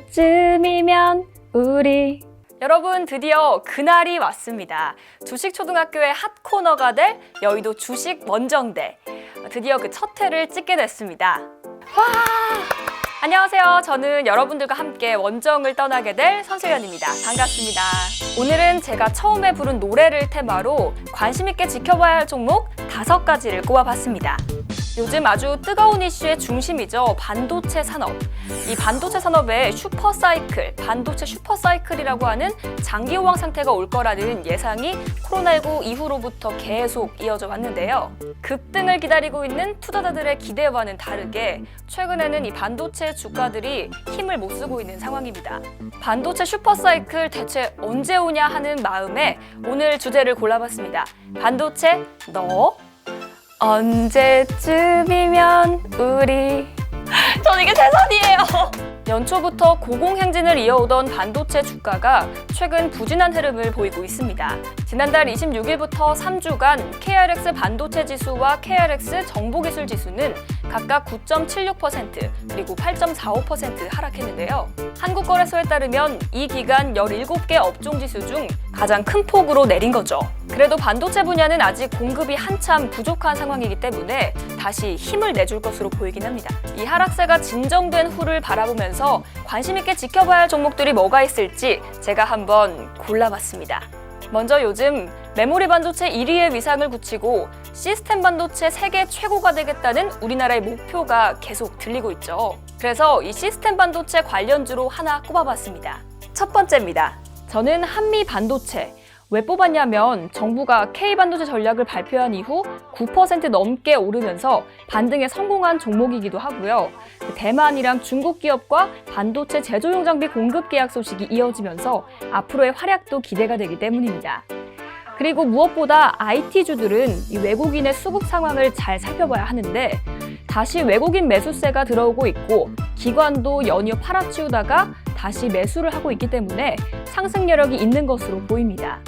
언제쯤이면 우리 여러분 드디어 그날이 왔습니다. 주식초등학교의 핫 코너가 될 여의도 주식 원정대 드디어 그 첫 회를 찍게 됐습니다. 와! 안녕하세요. 저는 여러분들과 함께 원정을 떠나게 될 선소연입니다. 반갑습니다. 오늘은 제가 처음에 부른 노래를 테마로 관심 있게 지켜봐야 할 종목 다섯 가지를 꼽아봤습니다. 요즘 아주 뜨거운 이슈의 중심이죠. 반도체 산업. 이 반도체 산업의 슈퍼사이클, 반도체 슈퍼사이클이라고 하는 장기 호황 상태가 올 거라는 예상이 코로나19 이후로부터 계속 이어져 왔는데요. 급등을 기다리고 있는 투자자들의 기대와는 다르게 최근에는 이 반도체 주가들이 힘을 못 쓰고 있는 상황입니다. 반도체 슈퍼사이클 대체 언제 오냐 하는 마음에 오늘 주제를 골라봤습니다. 반도체 너 언제쯤이면 우리 전 이게 최선이에요. 연초부터 고공행진을 이어오던 반도체 주가가 최근 부진한 흐름을 보이고 있습니다. 지난달 26일부터 3주간 KRX 반도체 지수와 KRX 정보기술 지수는 각각 9.76% 그리고 8.45% 하락했는데요. 한국거래소에 따르면 이 기간 17개 업종 지수 중 가장 큰 폭으로 내린 거죠. 그래도 반도체 분야는 아직 공급이 한참 부족한 상황이기 때문에 다시 힘을 내줄 것으로 보이긴 합니다. 이 하락세가 진정된 후를 바라보면서 관심 있게 지켜봐야 할 종목들이 뭐가 있을지 제가 한번 골라봤습니다. 먼저 요즘 메모리 반도체 1위의 위상을 굳히고 시스템 반도체 세계 최고가 되겠다는 우리나라의 목표가 계속 들리고 있죠. 그래서 이 시스템 반도체 관련주로 하나 꼽아봤습니다. 첫 번째입니다. 저는 한미 반도체. 왜 뽑았냐면 정부가 K 반도체 전략을 발표한 이후 9% 넘게 오르면서 반등에 성공한 종목이기도 하고요. 대만이랑 중국 기업과 반도체 제조용 장비 공급 계약 소식이 이어지면서 앞으로의 활약도 기대가 되기 때문입니다. 그리고 무엇보다 IT주들은 이 외국인의 수급 상황을 잘 살펴봐야 하는데 다시 외국인 매수세가 들어오고 있고 기관도 연이어 팔아치우다가 다시 매수를 하고 있기 때문에 상승 여력이 있는 것으로 보입니다.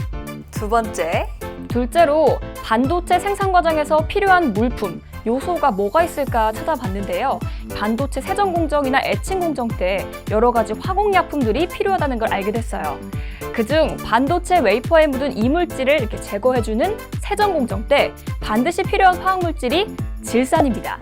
두 번째. 둘째로 반도체 생산 과정에서 필요한 물품, 요소가 뭐가 있을까 찾아봤는데요. 반도체 세정 공정이나 애칭 공정 때 여러 가지 화공약품들이 필요하다는 걸 알게 됐어요. 그중 반도체 웨이퍼에 묻은 이물질을 이렇게 제거해주는 세정 공정 때 반드시 필요한 화학물질이 질산입니다.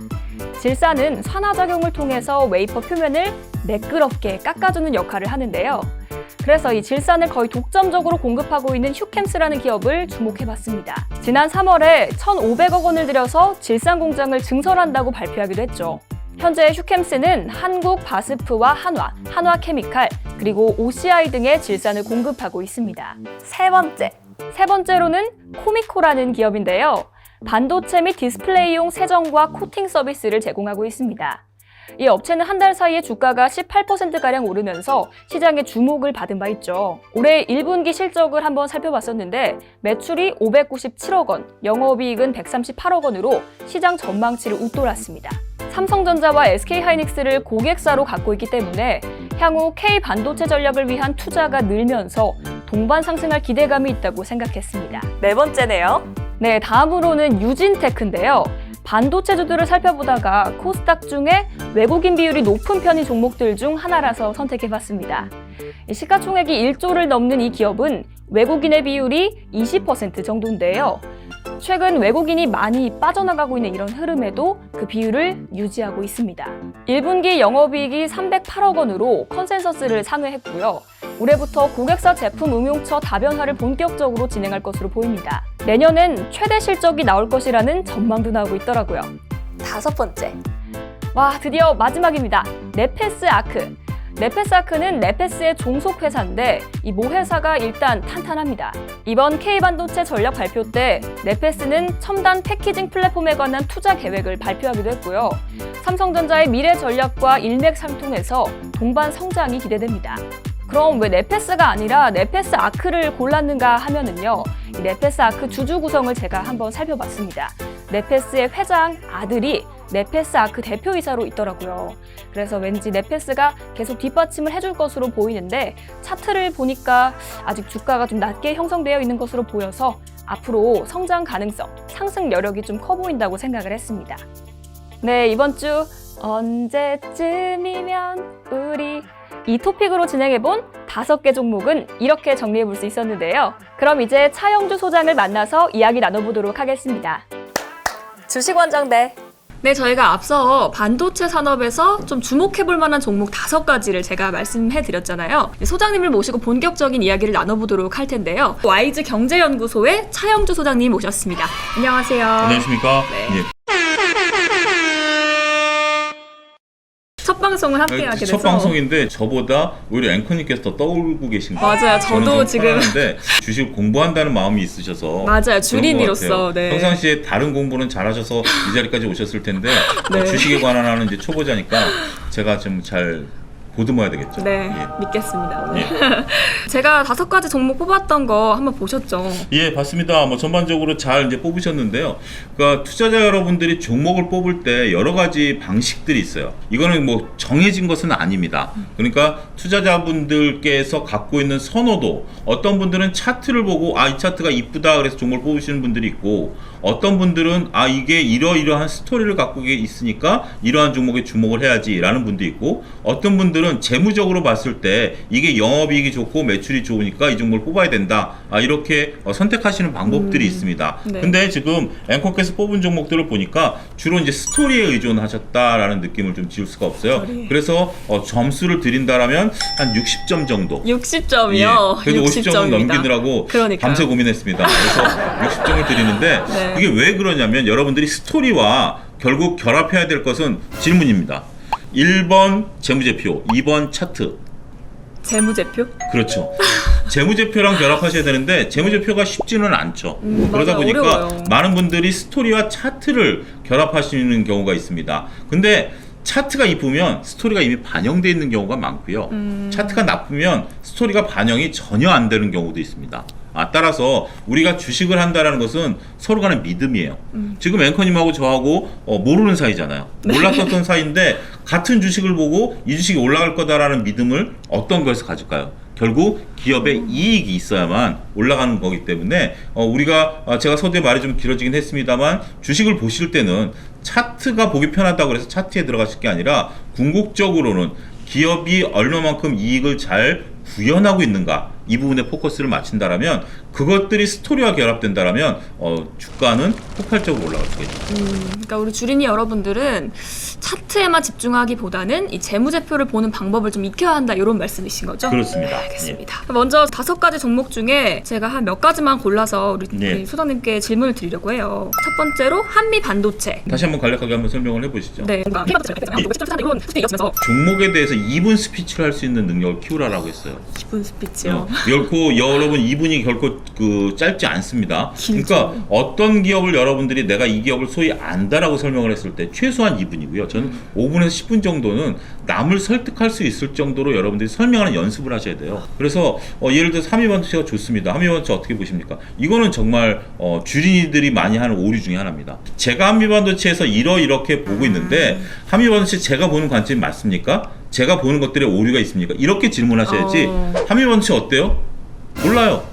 질산은 산화작용을 통해서 웨이퍼 표면을 매끄럽게 깎아주는 역할을 하는데요. 그래서 이 질산을 거의 독점적으로 공급하고 있는 휴캠스라는 기업을 주목해봤습니다. 지난 3월에 1,500억 원을 들여서 질산 공장을 증설한다고 발표하기도 했죠. 현재 휴캠스는 한국 바스프와 한화, 한화케미칼, 그리고 OCI 등의 질산을 공급하고 있습니다. 세 번째. 세 번째로는 코미코라는 기업인데요. 반도체 및 디스플레이용 세정과 코팅 서비스를 제공하고 있습니다. 이 업체는 한 달 사이에 주가가 18%가량 오르면서 시장의 주목을 받은 바 있죠. 올해 1분기 실적을 한번 살펴봤었는데 매출이 597억 원, 영업이익은 138억 원으로 시장 전망치를 웃돌았습니다. 삼성전자와 SK하이닉스를 고객사로 갖고 있기 때문에 향후 K 반도체 전략을 위한 투자가 늘면서 동반 상승할 기대감이 있다고 생각했습니다. 네 번째네요. 네, 다음으로는 유진테크인데요. 반도체주들을 살펴보다가 코스닥 중에 외국인 비율이 높은 편인 종목들 중 하나라서 선택해봤습니다. 시가총액이 1조를 넘는 이 기업은 외국인의 비율이 20% 정도인데요. 최근 외국인이 많이 빠져나가고 있는 이런 흐름에도 그 비율을 유지하고 있습니다. 1분기 영업이익이 308억 원으로 컨센서스를 상회했고요. 올해부터 고객사 제품 응용처 다변화를 본격적으로 진행할 것으로 보입니다. 내년엔 최대 실적이 나올 것이라는 전망도 나오고 있더라고요. 다섯 번째. 와, 드디어 마지막입니다. 네페스 아크. 네페스 아크는 네페스의 종속 회사인데 이 모 회사가 일단 탄탄합니다. 이번 K반도체 전략 발표 때 네페스는 첨단 패키징 플랫폼에 관한 투자 계획을 발표하기도 했고요. 삼성전자의 미래 전략과 일맥상통해서 동반 성장이 기대됩니다. 그럼 왜 네페스가 아니라 네페스 아크를 골랐는가 하면은요. 이 네페스 아크 주주 구성을 제가 한번 살펴봤습니다. 네페스의 회장 아들이 네페스 아크 대표이사로 있더라고요. 그래서 왠지 네페스가 계속 뒷받침을 해줄 것으로 보이는데 차트를 보니까 아직 주가가 좀 낮게 형성되어 있는 것으로 보여서 앞으로 성장 가능성, 상승 여력이 좀 커 보인다고 생각을 했습니다. 네, 이번 주 언제쯤이면 우리 이 토픽으로 진행해본 다섯 개 종목은 이렇게 정리해볼 수 있었는데요. 그럼 이제 차영주 소장을 만나서 이야기 나눠보도록 하겠습니다. 주식원정대. 네, 저희가 앞서 반도체 산업에서 좀 주목해볼 만한 종목 다섯 가지를 제가 말씀해드렸잖아요. 소장님을 모시고 본격적인 이야기를 나눠보도록 할 텐데요. 와이즈 경제연구소의 차영주 소장님 모셨습니다. 안녕하세요. 안녕하십니까? 네. 예. 방송을 함께 하게 돼서 첫 방송인데 저보다 오히려 앵커님께서 더 떠올고 계신 거예요. 맞아요. 저도 좀 지금 편안한데 주식 공부한다는 마음이 있으셔서 맞아요. 주린이로서. 네. 평상시에 다른 공부는 잘하셔서 이 자리까지 오셨을 텐데 네. 어, 주식에 관한 하는 이제 초보자니까 제가 좀 잘 보듬어야 되겠죠. 네, 예. 믿겠습니다. 오늘. 제가 다섯 가지 종목 뽑았던 거 한번 보셨죠? 예, 봤습니다. 뭐 전반적으로 잘 이제 뽑으셨는데요. 그러니까 투자자 여러분들이 종목을 뽑을 때 여러 가지 방식들이 있어요. 이거는 뭐 정해진 것은 아닙니다. 그러니까 투자자분들께서 갖고 있는 선호도 어떤 분들은 차트를 보고 아 이 차트가 이쁘다 그래서 종목을 뽑으시는 분들이 있고 어떤 분들은 아 이게 이러이러한 스토리를 갖고 있으니까 이러한 종목에 주목을 해야지라는 분도 있고 어떤 분들은 재무적으로 봤을 때 이게 영업이익이 좋고 매출이 좋으니까 이 종목을 뽑아야 된다 아 이렇게 어, 선택하시는 방법들이 있습니다. 네. 근데 지금 앵커께서 뽑은 종목들을 보니까 주로 이제 스토리에 의존하셨다라는 느낌을 좀 지울 수가 없어요. 스토리. 그래서 어, 점수를 드린다라면 한 60점 정도. 60점이요. 예, 그래도 50점은 넘기느라고 그러니까요. 밤새 고민했습니다. 그래서 60점을 드리는데 네. 이게 왜 그러냐면 여러분들이 스토리와 결국 결합해야 될 것은 질문입니다. 1번 재무제표, 2번 차트. 재무제표? 그렇죠. 재무제표랑 결합하셔야 되는데 재무제표가 쉽지는 않죠. 음, 그러다 맞아요. 보니까 어려워요. 많은 분들이 스토리와 차트를 결합하시는 경우가 있습니다. 근데 차트가 이쁘면 스토리가 이미 반영되어 있는 경우가 많고요. 음. 차트가 나쁘면 스토리가 반영이 전혀 안 되는 경우도 있습니다. 아, 따라서 우리가 주식을 한다는 것은 서로 간의 믿음이에요. 음. 지금 앵커님하고 저하고 어, 모르는 사이잖아요. 네. 몰랐었던 사이인데 같은 주식을 보고 이 주식이 올라갈 거다라는 믿음을 어떤 것에서 가질까요? 결국 기업의 음. 이익이 있어야만 올라가는 거기 때문에 어, 우리가 아, 제가 서두에 말이 좀 길어지긴 했습니다만 주식을 보실 때는 차트가 보기 편하다고 해서 차트에 들어가실 게 아니라 궁극적으로는 기업이 얼마만큼 이익을 잘 구현하고 있는가 이 부분에 포커스를 맞춘다라면 그것들이 스토리와 결합된다라면 어, 주가는 폭발적으로 올라갈 수가 있죠. 음, 그러니까 우리 주린이 여러분들은 차트에만 집중하기보다는 이 재무제표를 보는 방법을 좀 익혀야 한다 이런 말씀이신 거죠? 그렇습니다. 알겠습니다. 먼저 다섯 가지 종목 중에 제가 한 몇 가지만 골라서 우리, 네. 우리 소장님께 질문을 드리려고 해요. 첫 번째로 한미 반도체. 예. 다시 한번 간략하게 한번 설명을 해보시죠. 네, 뭔가 이어지면서 종목에 대해서 2분 스피치를 할 수 있는 능력을 키우라라고 했어요. 기분 스피치요. 어, 결코 여러분 2분이 결코 그 짧지 않습니다. 그러니까 어떤 기업을 여러분들이 내가 이 기업을 소위 안다라고 설명을 했을 때 최소한 2분이고요. 저는 5분에서 10분 정도는 남을 설득할 수 있을 정도로 여러분들이 설명하는 연습을 하셔야 돼요. 그래서 어, 예를 들어 삼위반도체가 좋습니다. 삼위반도체 어떻게 보십니까? 이거는 정말 어, 주린이들이 많이 하는 오류 중에 하나입니다. 제가 한미반도체에서 이러 이렇게 보고 있는데 한미반도체 제가 보는 관점이 맞습니까? 제가 보는 것들에 오류가 있습니까? 이렇게 질문하셔야지 어. 한미반도체 어때요? 몰라요.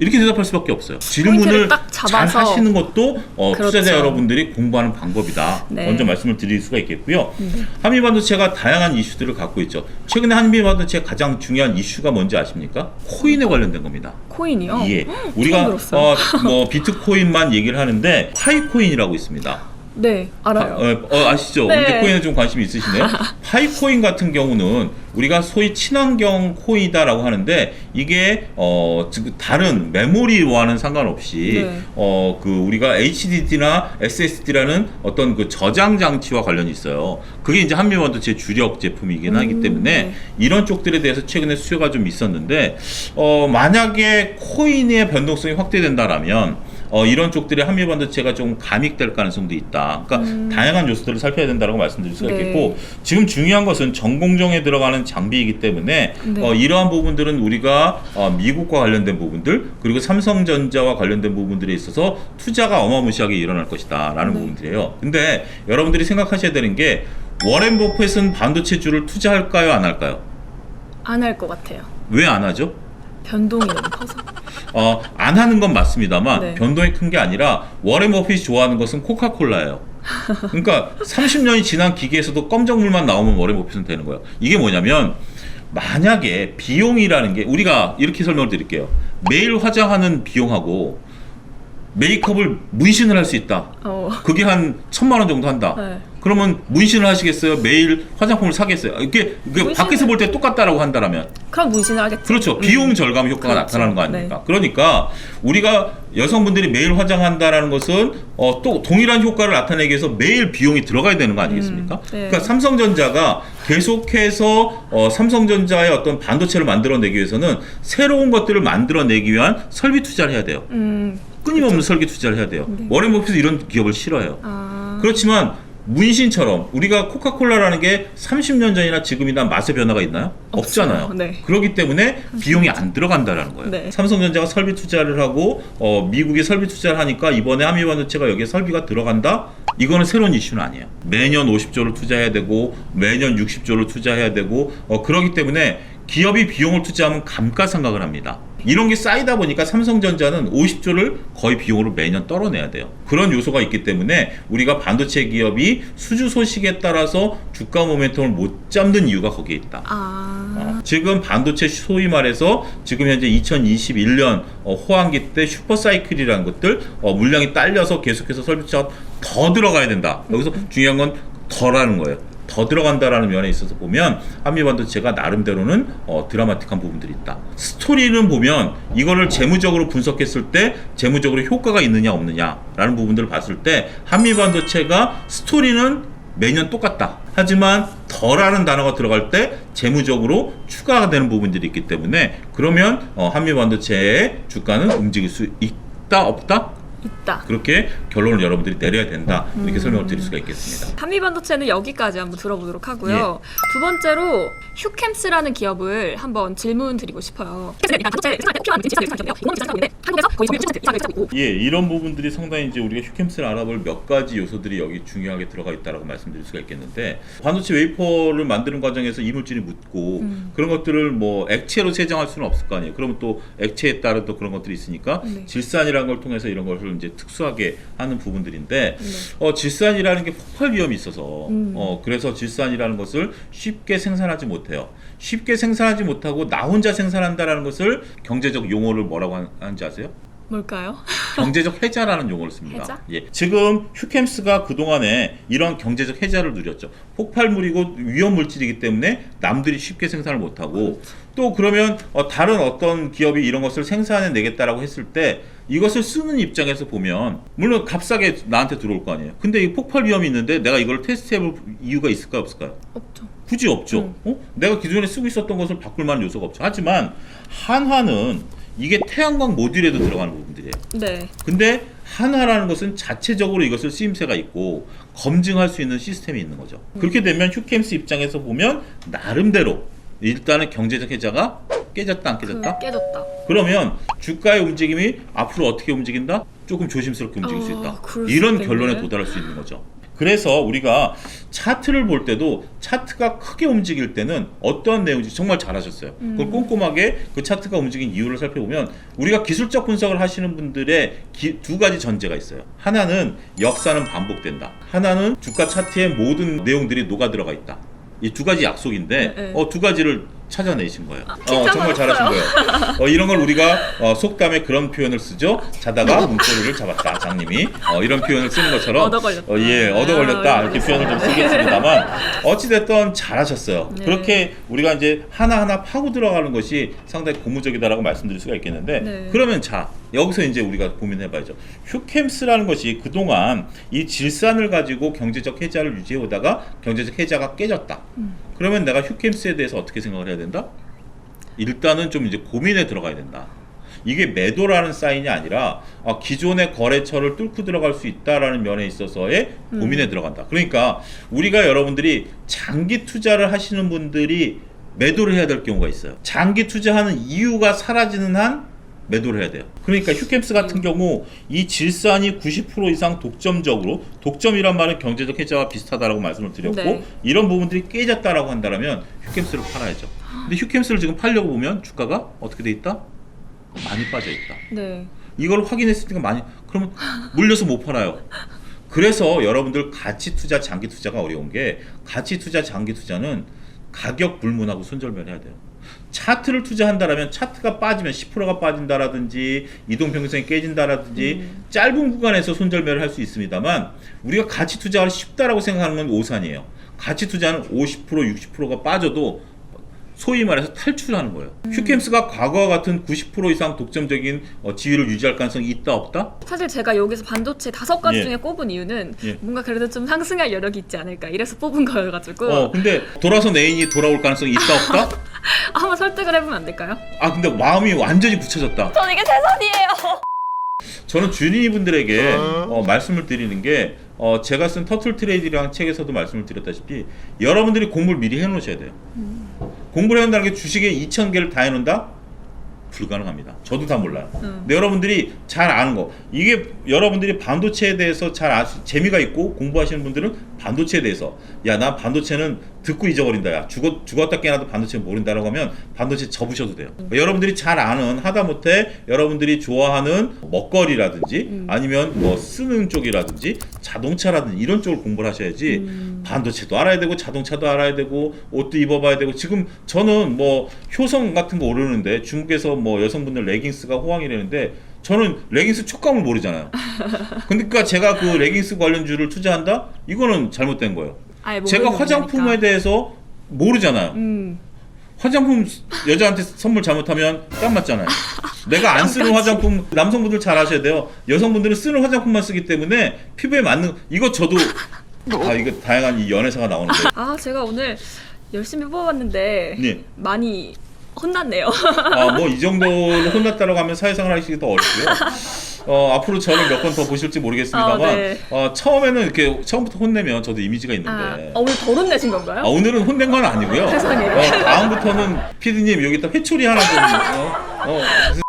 이렇게 대답할 수밖에 없어요. 질문을 포인트를 딱잘 잡아서. 하시는 것도 어, 그렇죠. 투자자 여러분들이 공부하는 방법이다. 네. 먼저 말씀을 드릴 수가 있겠고요. 한미 반도체가 다양한 이슈들을 갖고 있죠. 최근에 한미 반도체 가장 중요한 이슈가 뭔지 아십니까? 코인에 관련된 겁니다. 코인이요? 예, 우리가 들었어요. 어, 뭐 비트코인만 얘기를 하는데 파이코인이라고 있습니다. 네, 알아요. 어, 어, 아시죠? 네. 비트코인에 좀 관심이 있으시네요. 파이코인 같은 경우는 우리가 소위 친환경 코인이다라고 하는데 이게 어즉 다른 메모리와는 상관없이 네. 어그 우리가 HDD나 SSD라는 어떤 그 저장 장치와 관련이 있어요. 그게 이제 한미반도체 주력 제품이긴 하기 때문에 네. 이런 쪽들에 대해서 최근에 수요가 좀 있었는데 어 만약에 코인의 변동성이 확대된다라면 어, 이런 쪽들이 한미 반도체가 좀 감익될 가능성도 있다. 그러니까 다양한 요소들을 살펴야 된다고 말씀드릴 수가 음. 네. 있겠고 지금 중요한 것은 전공정에 들어가는 장비이기 때문에 네. 어, 이러한 부분들은 우리가 어, 미국과 관련된 부분들 그리고 삼성전자와 관련된 부분들에 있어서 투자가 어마무시하게 일어날 것이다라는 네. 부분들이에요. 근데 여러분들이 생각하셔야 되는 게 워렌 버핏은 반도체주를 투자할까요, 안 할까요? 안 할 것 같아요. 왜 안 하죠? 변동이 너무 커서. 어, 안 하는 건 맞습니다만 네. 변동이 큰 게 아니라 워렌 버핏이 좋아하는 것은 코카콜라예요. 그러니까 30년이 지난 기계에서도 검정물만 나오면 워렌 버핏은 되는 거예요. 이게 뭐냐면 만약에 비용이라는 게 우리가 이렇게 설명을 드릴게요. 매일 화장하는 비용하고 메이크업을 문신을 할 수 있다. 어. 그게 한 천만 원 정도 한다. 네. 그러면 문신을 하시겠어요? 매일 화장품을 사겠어요? 이게, 이게 문신을- 밖에서 볼 때 똑같다라고 한다라면 그럼 문신을 하겠죠. 그렇죠. 비용 절감 효과가 그렇죠. 나타나는 거 아닙니까? 그러니까 우리가 여성분들이 매일 화장한다라는 것은 어, 또 동일한 효과를 나타내기 위해서 매일 비용이 들어가야 되는 거 아니겠습니까? 음, 네. 그러니까 삼성전자가 계속해서 어, 삼성전자의 어떤 반도체를 만들어내기 위해서는 새로운 것들을 만들어내기 위한 설비 투자를 해야 돼요. 음. 끊임없는 설비 투자를 해야 돼요. 네. 워렌 버핏은 이런 기업을 싫어해요. 아. 그렇지만 문신처럼 우리가 코카콜라라는 게 30년 전이나 지금이나 맛의 변화가 있나요? 없어요. 없잖아요. 네. 그렇기 때문에 비용이 안 들어간다라는 거예요. 네. 삼성전자가 설비 투자를 하고 어, 미국에 설비 투자를 하니까 이번에 한미반도체가 여기에 설비가 들어간다? 이거는 새로운 이슈는 아니에요. 매년 50조를 투자해야 되고 매년 60조를 투자해야 되고 어, 그렇기 때문에 기업이 비용을 투자하면 감가상각을 합니다. 이런 게 쌓이다 보니까 삼성전자는 50조를 거의 비용으로 매년 떨어내야 돼요. 그런 요소가 있기 때문에 우리가 반도체 기업이 수주 소식에 따라서 주가 모멘텀을 못 잡는 이유가 거기에 있다. 아. 어, 지금 반도체 소위 말해서 지금 현재 2021년 어, 호황기 때 슈퍼사이클이라는 것들 어, 물량이 딸려서 계속해서 설비차가 더 들어가야 된다. 여기서 중요한 건 더라는 거예요. 더 들어간다라는 면에 있어서 보면 한미반도체가 나름대로는 어, 드라마틱한 부분들이 있다. 스토리는 보면 이거를 재무적으로 분석했을 때 재무적으로 효과가 있느냐 없느냐라는 부분들을 봤을 때 한미반도체가 스토리는 매년 똑같다. 하지만 더라는 단어가 들어갈 때 재무적으로 추가가 되는 부분들이 있기 때문에 그러면 어, 한미반도체의 주가는 움직일 수 있다 없다 있다. 그렇게 결론을 여러분들이 내려야 된다 이렇게 설명을 드릴 수가 있겠습니다. 한미 반도체는 여기까지 한번 들어보도록 하고요. 두 번째로 휴캠스라는 기업을 한번 질문 드리고 싶어요. 예, 이런 부분들이 상당히 이제 우리가 휴캠스를 알아볼 몇 가지 요소들이 여기 중요하게 들어가 있다라고 말씀드릴 수가 있겠는데 반도체 웨이퍼를 만드는 과정에서 이물질이 묻고 음. 그런 것들을 뭐 액체로 세정할 수는 없을 거 아니에요. 그러면 또 액체에 따른 또 그런 것들이 있으니까 네. 질산이라는 걸 통해서 이런 것을 이제 특수하게 하는 부분들인데 네. 어, 질산이라는 게 폭발 위험이 있어서 음. 어, 그래서 질산이라는 것을 쉽게 생산하지 못해요. 쉽게 생산하지 못하고 나 혼자 생산한다라는 것을 경제적 용어를 뭐라고 하- 하는지 아세요? 뭘까요? 경제적 해자라는 용어를 씁니다. 해자? 예. 지금 휴캠스가 그동안에 이런 경제적 해자를 누렸죠. 폭발물이고 위험 물질이기 때문에 남들이 쉽게 생산을 못 하고 또 그러면 어, 다른 어떤 기업이 이런 것을 생산해 내겠다라고 했을 때 이것을 쓰는 입장에서 보면 물론 값싸게 나한테 들어올 거 아니에요. 근데 이 폭발 위험이 있는데 내가 이걸 테스트해 볼 이유가 있을까요, 없을까요? 없죠. 굳이 없죠. 어? 내가 기존에 쓰고 있었던 것을 바꿀 만한 요소가 없죠. 하지만 한화는 이게 태양광 모듈에도 들어가는 부분들이에요. 네. 근데 한화라는 것은 자체적으로 이것을 쓰임새가 있고 검증할 수 있는 시스템이 있는 거죠. 그렇게 되면 휴캠스 입장에서 보면 나름대로 일단은 경제적 해자가 깨졌다 안그 깨졌다? 깨졌다. 그러면 주가의 움직임이 앞으로 어떻게 움직인다? 조금 조심스럽게 움직일 수 어, 있다. 그럴 수 이런 있겠네. 결론에 도달할 수 있는 거죠. 그래서 우리가 차트를 볼 때도 차트가 크게 움직일 때는 어떠한 내용인지 정말 잘하셨어요. 음. 그걸 꼼꼼하게 그 차트가 움직인 이유를 살펴보면 우리가 기술적 분석을 하시는 분들의 기- 두 가지 전제가 있어요. 하나는 역사는 반복된다. 하나는 주가 차트의 모든 내용들이 녹아 들어가 있다. 이 두 가지 약속인데 네, 네. 어, 두 가지를 찾아내신 거예요. 어, 칭찬 정말 잘하신 거예요. 어, 이런 걸 우리가 어, 속담에 그런 표현을 쓰죠. 자다가 문고리를 잡았다, 장님이. 어, 이런 표현을 쓰는 것처럼. 얻어 걸렸다. 어, 예, 얻어 걸렸다. 이렇게 표현을 좀 쓰겠습니다만, 어찌됐든 잘하셨어요. 네. 그렇게 우리가 이제 하나하나 파고 들어가는 것이 상당히 고무적이다라고 말씀드릴 수가 있겠는데, 네. 그러면 자, 여기서 이제 우리가 고민해 봐야죠. 휴캠스라는 것이 그동안 이 질산을 가지고 경제적 해자를 유지해 오다가 경제적 해자가 깨졌다. 음. 그러면 내가 휴캠스에 대해서 어떻게 생각을 해야 된다? 일단은 좀 이제 고민에 들어가야 된다. 이게 매도라는 사인이 아니라 아, 기존의 거래처를 뚫고 들어갈 수 있다라는 면에 있어서의 음. 고민에 들어간다. 그러니까 우리가 여러분들이 장기 투자를 하시는 분들이 매도를 해야 될 경우가 있어요. 장기 투자하는 이유가 사라지는 한 매도를 해야 돼요. 그러니까 휴캠스 같은 경우 이 질산이 90% 이상 독점적으로 독점이란 말은 경제적 해자와 비슷하다라고 말씀을 드렸고 네. 이런 부분들이 깨졌다라고 한다면 휴캠스를 팔아야죠. 근데 휴캠스를 지금 팔려고 보면 주가가 어떻게 돼 있다? 많이 빠져 있다. 네. 이걸 확인했으니까 많이 그러면 물려서 못 팔아요. 그래서 여러분들 가치 투자, 장기 투자가 어려운 게 가치 투자, 장기 투자는 가격 불문하고 손절매를 해야 돼요. 차트를 투자한다라면 차트가 빠지면 10%가 빠진다라든지 이동 평균선이 깨진다라든지 짧은 구간에서 손절매를 할 수 있습니다만 우리가 가치 투자가 쉽다라고 생각하는 건 오산이에요. 가치 투자는 50% 60%가 빠져도 소위 말해서 탈출하는 거예요. 휴캠스가 과거와 같은 90% 이상 독점적인 어, 지위를 유지할 가능성이 있다 없다? 사실 제가 여기서 반도체 다섯 가지 예. 중에 꼽은 이유는 예. 뭔가 그래도 좀 상승할 여력이 있지 않을까 이래서 뽑은 거여가지고 어 근데 돌아선 애인이 돌아올 가능성이 있다 없다? 한번 설득을 해보면 안 될까요? 아 근데 마음이 완전히 굳혀졌다. 전 이게 최선이에요. 저는 주린이 분들에게 어, 말씀을 드리는 게 어, 제가 쓴 터틀 트레이드라는 책에서도 말씀을 드렸다시피 여러분들이 공부를 미리 해놓으셔야 돼요. 공부를 해놓는다는 게 주식에 2천 개를 다 해놓는다? 불가능합니다. 저도 다 몰라요. 음. 근데 여러분들이 잘 아는 거 이게 여러분들이 반도체에 대해서 잘 아, 재미가 있고 공부하시는 분들은 반도체에 대해서 야 나 반도체는 듣고 잊어버린다 야 죽었, 죽었다 깨나도 반도체 모른다라고 하면 반도체 접으셔도 돼요 그러니까 여러분들이 잘 아는 하다못해 여러분들이 좋아하는 먹거리라든지 아니면 뭐 쓰는 쪽이라든지 자동차라든지 이런 쪽을 공부를 하셔야지 반도체도 알아야 되고 자동차도 알아야 되고 옷도 입어봐야 되고 지금 저는 뭐 효성 같은 거 오르는데 중국에서 뭐 여성분들 레깅스가 호황이라는데 저는 레깅스 촉감을 모르잖아요. 그러니까 제가 그 레깅스 관련주를 투자한다? 이거는 잘못된 거예요. 제가 거니까. 화장품에 대해서 모르잖아요. 음. 화장품 여자한테 선물 잘못하면 땀 맞잖아요. 내가 안 쓰는 화장품 남성분들 잘 아셔야 돼요. 여성분들은 쓰는 화장품만 쓰기 때문에 피부에 맞는 이거 저도 아 이거 다양한 이 연애사가 나오는데 아 제가 오늘 열심히 뽑아봤는데 네. 많이 혼났네요. 아 뭐 이 정도로 혼났다라고 하면 사회생활 하시기 더 어렵고요. 어 앞으로 저를 몇번 더 보실지 모르겠습니다만 아, 네. 어 처음에는 이렇게 처음부터 혼내면 저도 이미지가 아, 있는데 어, 오늘 더 혼내신 건가요? 아, 오늘은 혼낸 건 아니고요. 세상에. 어, 다음부터는 피디님 여기다 회초리 하나 좀 어, 어,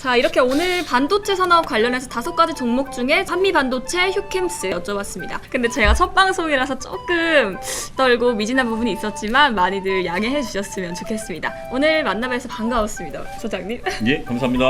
자 이렇게 오늘 반도체 산업 관련해서 다섯 가지 종목 중에 한미 반도체 휴캠스 여쭤봤습니다. 근데 제가 첫 방송이라서 조금 떨고 미진한 부분이 있었지만 많이들 양해해 주셨으면 좋겠습니다. 오늘 만나뵈서 반가웠습니다, 소장님. 예 감사합니다.